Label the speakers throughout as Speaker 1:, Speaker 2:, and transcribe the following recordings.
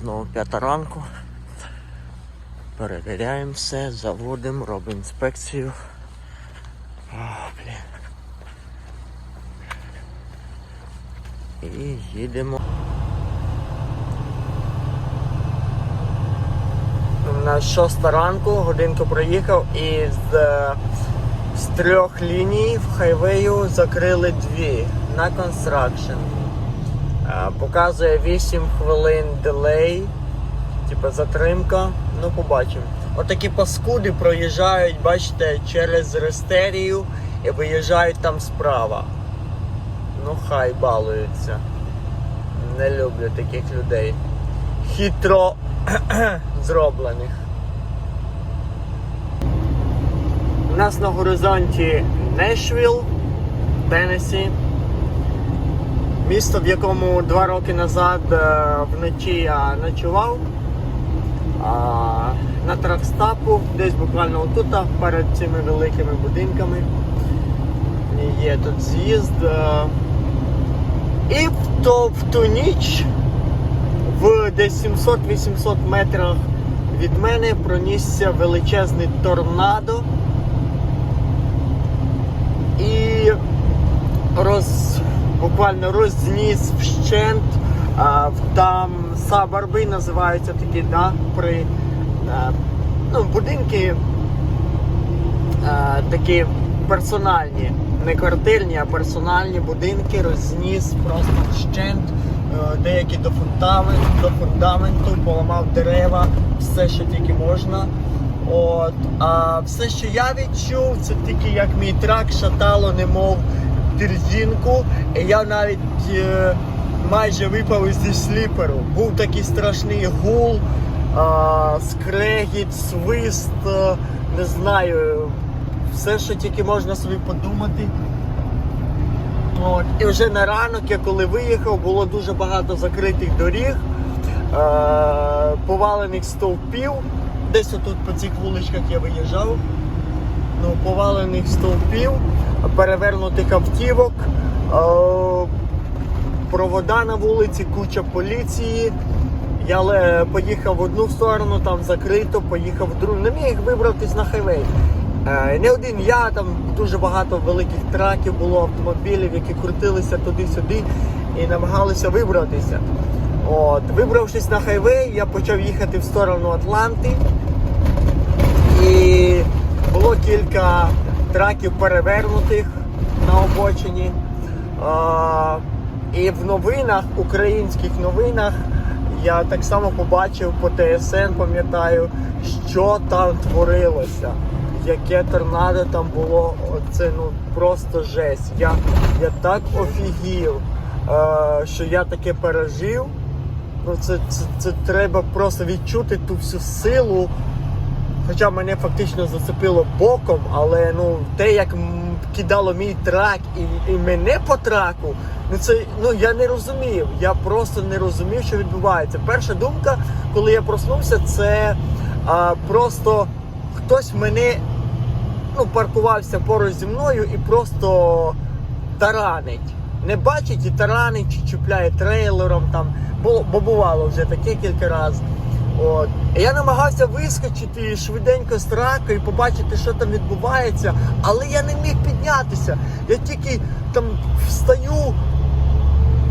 Speaker 1: Знову п'ята ранку. Перевіряємо все, заводимо, робимо інспекцію. О, блін. І їдемо. У нас шоста ранку, годинку проїхав і з, е, з трьох ліній в хайвею закрили дві на констракшн. Показує 8 хвилин делей, типу затримка. Ну, побачимо. Отакі паскуди проїжджають, бачите, через рестерію і виїжджають там справа. Ну, хай балуються. Не люблю таких людей. Хитро зроблених. У нас на горизонті Нешвіл, Теннессі. Місто, в якому два роки назад е, вночі я ночував. На тракстапу, десь буквально отут, перед цими великими будинками. Є тут з'їзд. е. І то, в ту ніч, в десь 700-800 метрах від мене пронісся величезний торнадо. І роз, буквально розніс вщент. Там сабарби називаються такі, да, при а, ну, будинки а, такі персональні, не квартирні, а персональні будинки розніс просто вщент. Е, Деякі до фундаменту, до фундаменту, поламав дерева, все, що тільки можна. От, а все, що я відчув, це тільки як мій трак шатало, немов дерзінку. Я навіть е, майже випав зі сліперу. Був такий страшний гул, а, скрегіт, свист, е, не знаю, все, що тільки можна собі подумати. От. І вже на ранок, я коли виїхав, було дуже багато закритих доріг, е- повалених стовпів. Десь отут по цих вуличках я виїжджав. Ну, повалених стовпів, перевернутих автівок, е- провода на вулиці, куча поліції. Я поїхав в одну сторону, там закрито, поїхав в другу. Не міг вибратись на хайвей. Е, Не один я, там дуже багато великих траків було, автомобілів, які крутилися туди-сюди і намагалися вибратися. От, вибравшись на хайвей, я почав їхати в сторону Атланти. І було кілька траків перевернутих на обочині. І в новинах, українських новинах, я так само побачив по ТСН, пам'ятаю, що там творилося. Яке торнадо там було, це ну просто жесть. Я, я так офігів, е, що я таке пережив. Ну, це, це, це треба просто відчути ту всю силу. Хоча мене фактично зацепило боком, але ну те, як кидало мій трак і, і мене по траку, ну це ну я не розумів. Я просто не розумів, що відбувається. Перша думка, коли я проснувся, це а, просто хтось мене ну, паркувався поруч зі мною і просто таранить. Не бачить і таранить, чи чіпляє трейлером там. Було, бо бувало вже таке кілька разів. От. Я намагався вискочити швиденько з трака і побачити, що там відбувається, але я не міг піднятися. Я тільки там встаю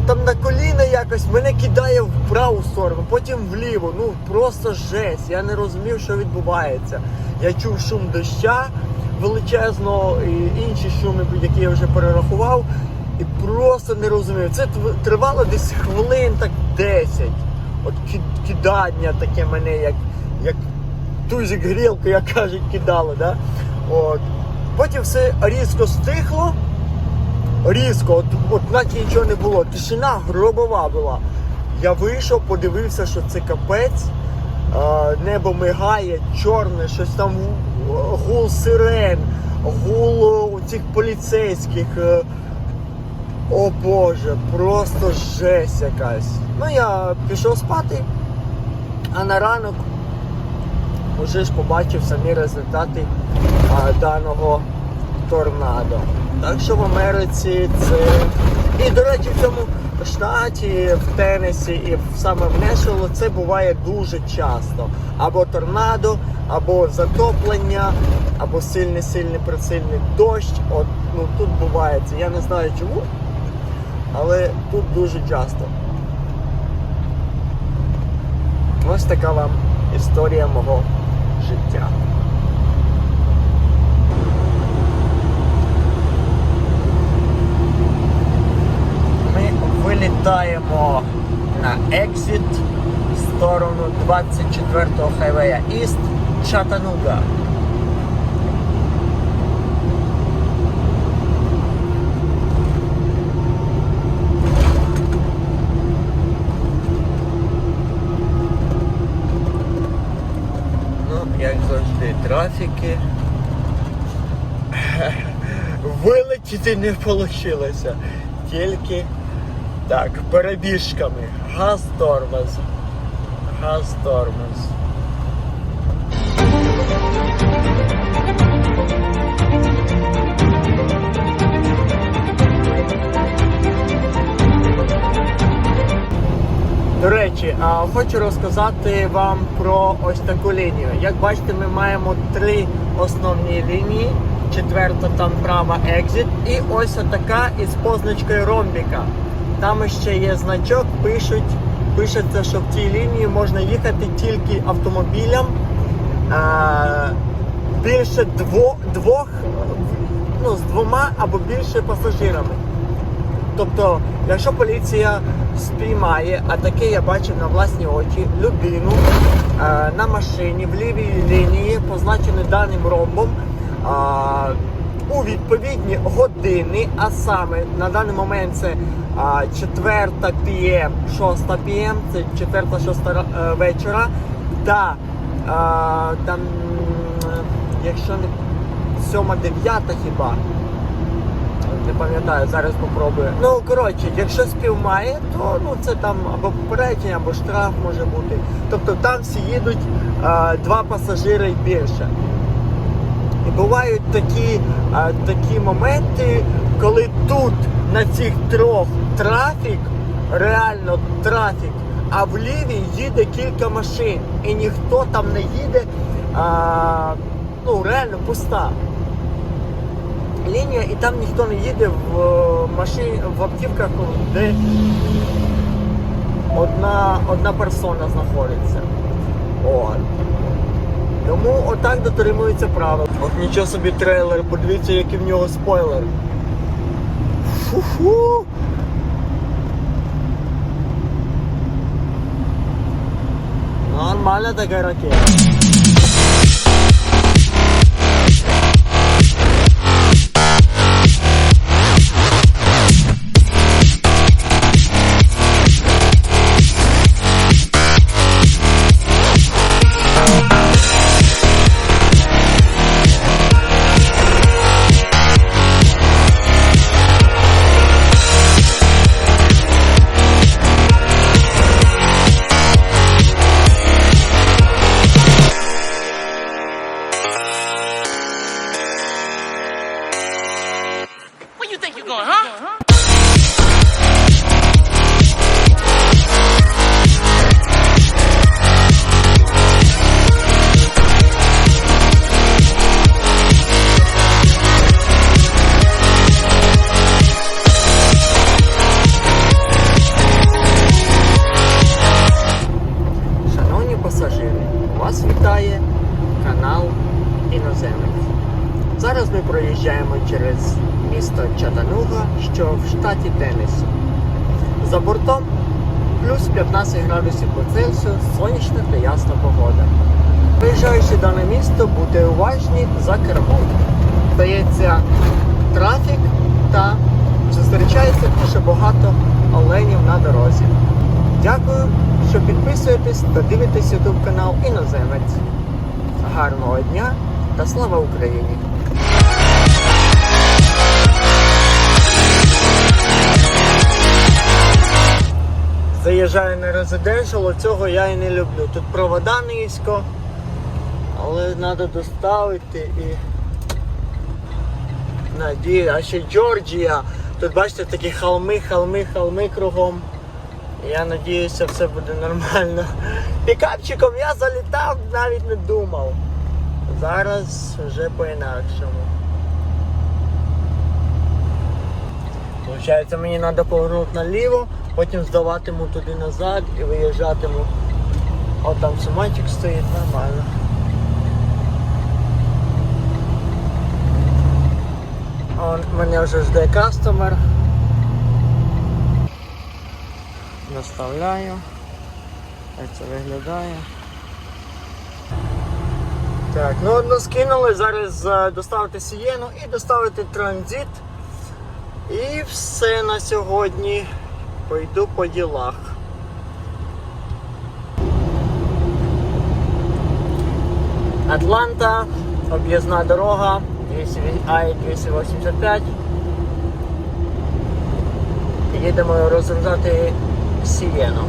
Speaker 1: там на коліна якось, мене кидає в праву сторону, потім вліво. Ну просто жесть. Я не розумів, що відбувається. Я чув шум доща величезно і інші шуми, які я вже перерахував, і просто не розумів. Це тривало десь хвилин так 10. От кидання таке мене, як, як тузик грілку, як кажуть, кидало. Да? От. Потім все різко стихло. Різко, от, от наче нічого не було. Тишина гробова була. Я вийшов, подивився, що це капець. Небо мигає, чорне, щось там е, гул сирен, гул е, цих поліцейських. О Боже, просто жесть якась. Ну я пішов спати, а на ранок вже ж побачив самі результати а, даного торнадо. Так що в Америці це. І, до речі, в цьому штаті, в Теннесі і саме в Нешвілу це буває дуже часто. Або торнадо, або затоплення, або сильний сильний прицільний дощ. От ну тут буває це. Я не знаю чому, але тут дуже часто. Ось така вам історія мого життя. Ми вилітаємо на екзит в сторону 24-го хайвея Іст Чатануга. Ну, як трафіки. Вилетіти не вийшло. Тільки так, перебіжками. Газ тормоз. Газ тормоз. Хочу розказати вам про ось таку лінію. Як бачите, ми маємо три основні лінії. Четверта там права екзит. І ось така із позначкою ромбіка. Там ще є значок, пишуть, пишеться, що в цій лінії можна їхати тільки автомобілям. А, більше дво, двох, ну, з двома або більше пасажирами. Тобто, якщо поліція спіймає, а таке я бачив на власні очі, людину е, на машині в лівій лінії, позначений даним ромбом, е, у відповідні години, а саме на даний момент це е, 4 пм, 6 пм, це 4-6 е, вечора, та е, там, якщо не 7-9 хіба. Не пам'ятаю, зараз попробую. Ну, коротше, якщо співмає, то ну, це там або попередження, або штраф може бути. Тобто там всі їдуть а, два пасажири і більше. І бувають такі, а, такі моменти, коли тут на цих трьох трафік, реально трафік, а в лівій їде кілька машин. І ніхто там не їде, а, ну реально пуста лінія, і там ніхто не їде в машині в автівках, де одна, одна персона знаходиться. От. Тому отак дотримуються правил. От нічого собі трейлер, подивіться, який в нього спойлер. Фу-фу! Нормальна така ракета. Зараз ми проїжджаємо через місто Чатануга, що в штаті Теннессі. За бортом плюс 15 градусів по Цельсію, сонячна та ясна погода. Приїжджаючи дане місто, будьте уважні за кермом. Здається трафік та зустрічається дуже багато оленів на дорозі. Дякую, що підписуєтесь та дивитесь YouTube канал Іноземець. Гарного дня та слава Україні! Заїжджаю на резиденшал, цього я і не люблю. Тут провода низько, але треба доставити і. Надія, а ще Джорджія. Тут бачите такі холми, холми, холми кругом. Я надіюся, все буде нормально. Пікапчиком я залітав, навіть не думав. Зараз вже по-інакшому. Получається, мені треба повернути наліво, потім здаватиму туди назад і виїжджатиму. От там суматик стоїть, нормально. Он мене вже жде кастомер. Доставляю. Як це виглядає. Так, ну одну скинули, зараз е, доставити сієну і доставити транзит. І все на сьогодні. Пойду по ділах. Атланта, об'їзна дорога, 200 Ай-285. Їдемо розгружати сієну.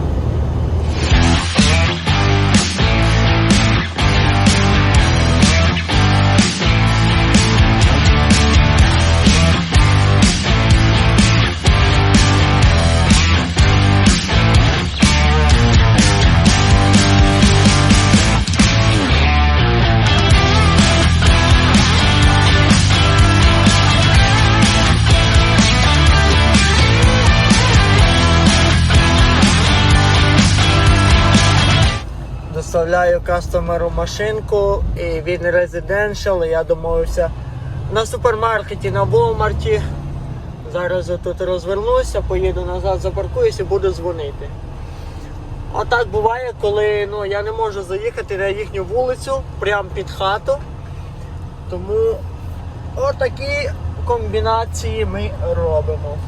Speaker 1: Доставляю кастомеру машинку і він Residential. Я домовився на супермаркеті, на Walmart. Зараз тут розвернуся, поїду назад, запаркуюся і буду дзвонити. Отак буває, коли ну, я не можу заїхати на їхню вулицю прямо під хату. Тому отакі комбінації ми робимо.